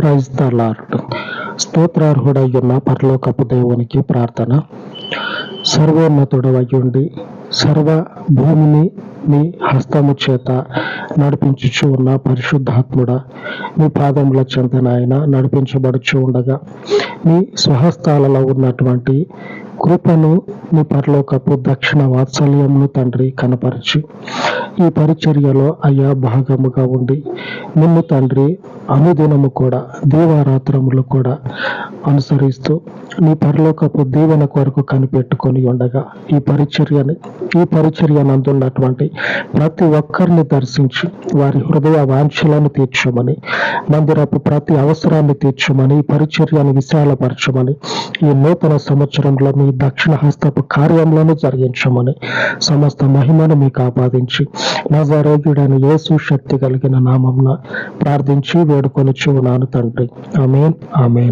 Praise the lord స్తోత్రార్హుడయ్యున్న పరలోకపు దేవునికి ప్రార్థన. సర్వోన్నతుడవయ్యుండి సర్వ భూమిని మీ హస్తము చేత నడిపించుచు ఉన్న పరిశుద్ధాత్ముడ మీ పాదముల చెంత నడిపించబడుచు ఉండగా మీ స్వహస్తాలలో ఉన్నటువంటి కృపను నీ పరలోకపు దక్షిణ వాత్సల్యమును తండ్రి కనపరచు ఈ పరిచర్యలో అయ్యా భాగముగా ఉండి నిన్ను తండ్రి అనుదినము కూడా దీవారాత్రములు కూడా అనుసరిస్తూ నీ పరలోకపు దీవెన కొరకు కనిపెట్టుకొని ఉండగా ఈ పరిచర్యని ఈ పరిచర్య నందున్నటువంటి ప్రతి ఒక్కరిని దర్శించి వారి హృదయ వాంఛలను తీర్చమని మందిరపు ప్రతి అవసరాన్ని తీర్చమని ఈ పరిచర్యను విశాలపరచమని ఈ నూతన సంవత్సరంలో మీ దక్షిణ హస్తపు కార్యములను జరిగించమని సమస్త మహిమను మీకు ఆపాదించి నజరోగ్యుడైన యేసు శక్తి కలిగిన నామంన ప్రార్థించి వేడుకొని చూనాను తండ్రి. ఆమె ఆమెన్.